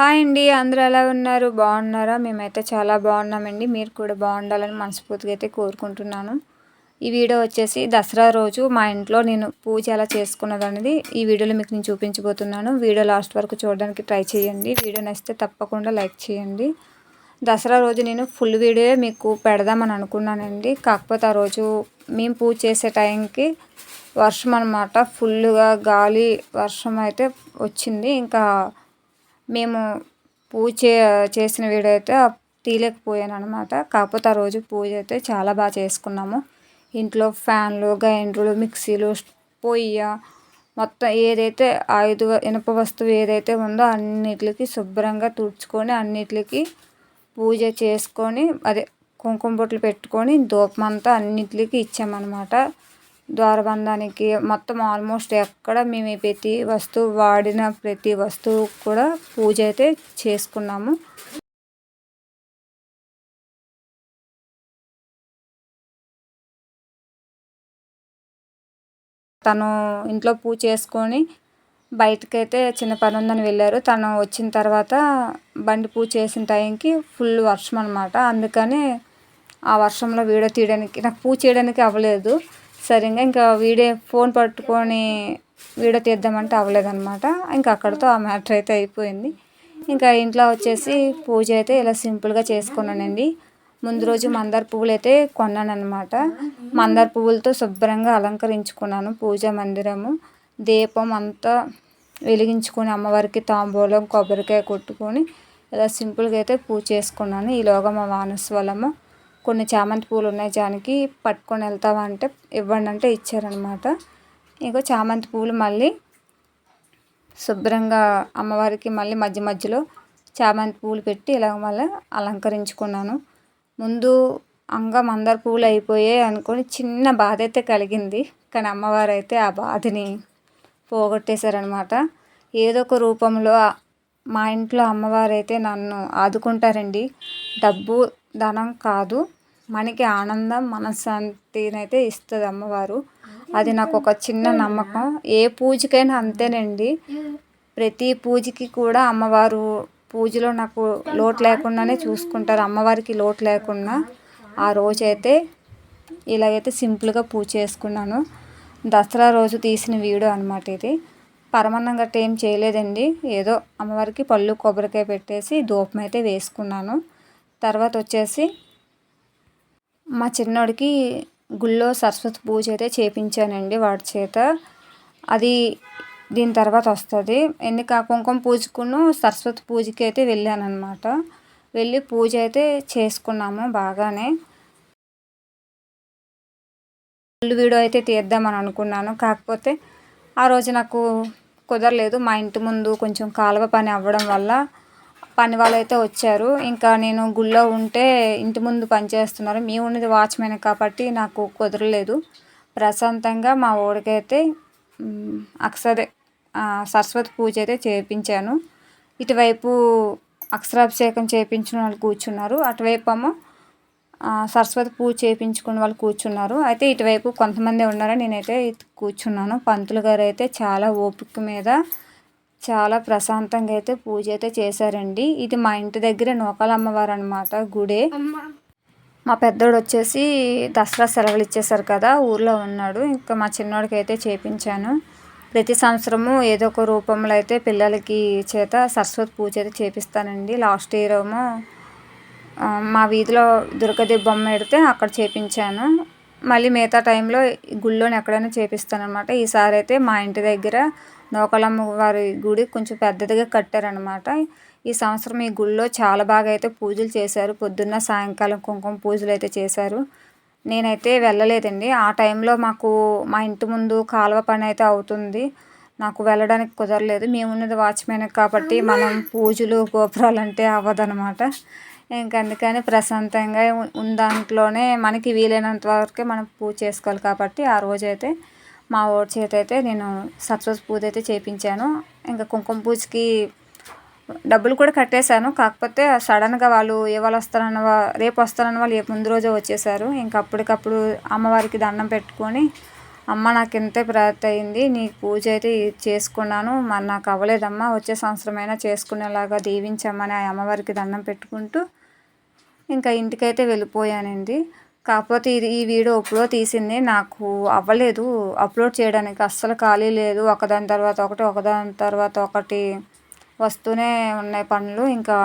Hi అండి అందరూ ఎలా ఉన్నారు? బాగున్నారా? మేమైతే చాలా బాగున్నామండి. మీరు కూడా బాగుండాలని మనస్ఫూర్తిగా అయితే కోరుకుంటున్నాను. ఈ వీడియో వచ్చేసి దసరా రోజు మా ఇంట్లో నేను పూజ ఎలా చేసుకున్నది అనేది ఈ వీడియోలో మీకు నేను చూపించబోతున్నాను. వీడియో లాస్ట్ వరకు చూడడానికి ట్రై చేయండి. వీడియో నచ్చితే తప్పకుండా లైక్ చేయండి. దసరా రోజు నేను ఫుల్ వీడియో మీకు పెడదామని అనుకున్నానండి. కాకపోతే ఆ రోజు మేము పూజ చేసే టైంకి వర్షం అనమాట ఫుల్గా గాలి వర్షం అయితే వచ్చింది. ఇంకా మేము పూజ చేసిన వీడియో అయితే తీయలేకపోయాను అనమాట కాకపోతే ఆ రోజు పూజ అయితే చాలా బాగా చేసుకున్నాము. ఇంట్లో ఫ్యాన్లు గ్రైండర్లు మిక్సీలు పొయ్య మొత్తం ఏదైతే ఐదు ఇనప వస్తువు ఏదైతే ఉందో అన్నిటికి శుభ్రంగా తుడుచుకొని అన్నిటికి పూజ చేసుకొని అదే కుంకుమ బొట్లు పెట్టుకొని దూపమంతా అన్నిటికి ఇచ్చామన్నమాట. ద్వారబంధానికి మొత్తం ఆల్మోస్ట్ ఎక్కడ మేము ప్రతి వస్తువు వాడిన ప్రతి వస్తువు కూడా పూజ అయితే చేసుకున్నాము. తను ఇంట్లో పూజ చేసుకొని బయటకైతే చిన్న పని ఉందని వెళ్ళారు. తను వచ్చిన తర్వాత బండి పూజ చేసిన టైంకి ఫుల్ వర్షం అనమాట అందుకని ఆ వర్షంలో వీడియో తీయడానికి నాకు పూజ చేయడానికి అవ్వలేదు. సరే ఇంకా వీడే ఫోన్ పట్టుకొని వీడియో తీద్దామంటే అవ్వలేదన్నమాట. ఇంకా అక్కడితో ఆ మ్యాటర్ అయితే అయిపోయింది. ఇంకా ఇంట్లో వచ్చేసి పూజ అయితే ఇలా సింపుల్గా చేసుకున్నానండి. ముందు రోజు మందార పువ్వులు అయితే కొన్నానమాట మందార పువ్వులతో శుభ్రంగా అలంకరించుకున్నాను పూజ మందిరము. దీపం అంతా వెలిగించుకొని అమ్మవారికి తాంబూలం కొబ్బరికాయ కొట్టుకొని ఇలా సింపుల్గా అయితే పూజ చేసుకున్నాను. ఈలోగా మా వానస్వలము కొన్ని చామంతి పూలు ఉన్నాయి జానికి పట్టుకొని వెళ్తావా అంటే ఇవ్వండి అంటే ఇచ్చారనమాట ఇంకో చామంతి పూలు మళ్ళీ శుభ్రంగా అమ్మవారికి మళ్ళీ మధ్య మధ్యలో చామంతి పూలు పెట్టి ఇలా మళ్ళీ అలంకరించుకున్నాను. ముందు అంగం మందార పూలు అయిపోయాయి అనుకొని చిన్న బాధ అయితే కలిగింది. కానీ అమ్మవారు అయితే ఆ బాధని పోగొట్టేశారనమాట ఏదో ఒక రూపంలో మా ఇంట్లో అమ్మవారు అయితే నన్ను ఆదుకుంటారండి. డబ్బు ధనం కాదు. మనకి ఆనందం మనశ్శాంతినైతే ఇస్తుంది అమ్మవారు. అది నాకు ఒక చిన్న నమ్మకం. ఏ పూజకైనా అంతేనండి. ప్రతి పూజకి కూడా అమ్మవారు పూజలో నాకు లోటు లేకుండానే చూసుకుంటారు. అమ్మవారికి లోటు లేకుండా ఆ రోజైతే ఇలాగైతే సింపుల్గా పూజ చేసుకున్నాను. దసరా రోజు తీసిన వీడియో అనమాట ఇది. పరమాన్నం గట్ట ఏం చేయలేదండి. ఏదో అమ్మవారికి పళ్ళు కొబ్బరికాయ పెట్టేసి ధూపం అయితే వేసుకున్నాను. తర్వాత వచ్చేసి మా చిన్నోడికి గుళ్ళో సరస్వతి పూజ అయితే చేపించానండి వాడి చేత. అది దీని తర్వాత వస్తుంది ఎందుకు ఆ కుంకుమ పూజకును సరస్వతి పూజకి అయితే వెళ్ళాను వెళ్ళి పూజ అయితే చేసుకున్నాము బాగానే. ఫుల్ వీడియో అయితే తీద్దామని అనుకున్నాను. కాకపోతే ఆ రోజు నాకు కుదరలేదు. మా ఇంటి ముందు కొంచెం కాలువ పని అవ్వడం వల్ల పని వాళ్ళు అయితే వచ్చారు. ఇంకా నేను గుళ్ళో ఉంటే ఇంటి ముందు పనిచేస్తున్నారు మీ ఉన్నది వాచ్మెన్ కాబట్టి నాకు కుదరలేదు. ప్రశాంతంగా మా ఊడికైతే అక్షరే సరస్వతి పూజ అయితే చేయించాను ఇటువైపు అక్షరాభిషేకం చేయించిన వాళ్ళు కూర్చున్నారు. అటువైపు ఏమో సరస్వతి పూజ చేయించుకున్న వాళ్ళు కూర్చున్నారు. అయితే ఇటువైపు కొంతమంది ఉన్నారని నేనైతే కూర్చున్నాను. పంతులు గారు అయితే చాలా ఓపిక మీద చాలా ప్రశాంతంగా అయితే పూజ అయితే చేశారండి. ఇది మా ఇంటి దగ్గర నూకాల అమ్మవారు అనమాట గుడే మా పెద్దోడు వచ్చేసి దసరా సెలవులు ఇచ్చేసారు కదా ఊర్లో ఉన్నాడు. ఇంకా మా చిన్నోడికి అయితే చేపించాను. ప్రతి సంవత్సరము ఏదో ఒక రూపంలో అయితే పిల్లలకి చేత సరస్వతి పూజ అయితే చేపిస్తానండి. లాస్ట్ ఇయర్ ఏమో మా వీధిలో దుర్గదేవి బొమ్మ పెడితే అక్కడ చేపించాను. మళ్ళీ మిగతా టైంలో గుళ్ళోని ఎక్కడైనా చేపిస్తాను అనమాట ఈసారి అయితే మా ఇంటి దగ్గర నూకలమ్మ వారి గుడి కొంచెం పెద్దదిగా కట్టారనమాట ఈ సంవత్సరం ఈ గుళ్ళో చాలా బాగా అయితే పూజలు చేశారు. పొద్దున్న సాయంకాలం కుంకుమ పూజలు అయితే చేశారు. నేనైతే వెళ్ళలేదండి. ఆ టైంలో మాకు మా ఇంటి ముందు కాలువ పని అయితే అవుతుంది. నాకు వెళ్ళడానికి కుదరలేదు. మేము ఉన్నది వాచ్మెన్ కాబట్టి మనం పూజలు గోపురాలు అంటే అవ్వదనమాట ఇంక అందుకని ప్రశాంతంగా ఉన్న దాంట్లోనే మనకి వీలైనంత వరకే మనం పూజ చేసుకోవాలి కాబట్టి ఆ రోజైతే మా ఓడి చేత అయితే నేను సరస్వతి పూజ అయితే చేయించాను ఇంకా కుంకుమ పూజకి డబ్బులు కూడా కట్టేశాను. కాకపోతే సడన్గా వాళ్ళు వాళ్ళు వస్తారన్న రేపు వస్తారన్న వాళ్ళు ముందు రోజే వచ్చేసారు. ఇంకా అప్పటికప్పుడు అమ్మవారికి దండం పెట్టుకొని అమ్మ నాకు ఇంతే ప్రాప్తి అయింది. నీ పూజ అయితే చేసుకున్నాను. మరి నాకు అవ్వలేదమ్మా. వచ్చే సంవత్సరమైనా చేసుకునేలాగా దీవించమ్మని ఆ అమ్మవారికి దండం పెట్టుకుంటూ ఇంకా ఇంటికైతే వెళ్ళిపోయానండి. కాకపోతే ఇది ఈ వీడియో అప్లోడ్ తీసింది. నాకు అవ్వలేదు. అప్లోడ్ చేయడానికి అస్సలు ఖాళీ లేదు. ఒకదాని తర్వాత ఒకటి ఒకదాని తర్వాత ఒకటి వస్తూనే ఉన్నాయి పనులు. ఇంకా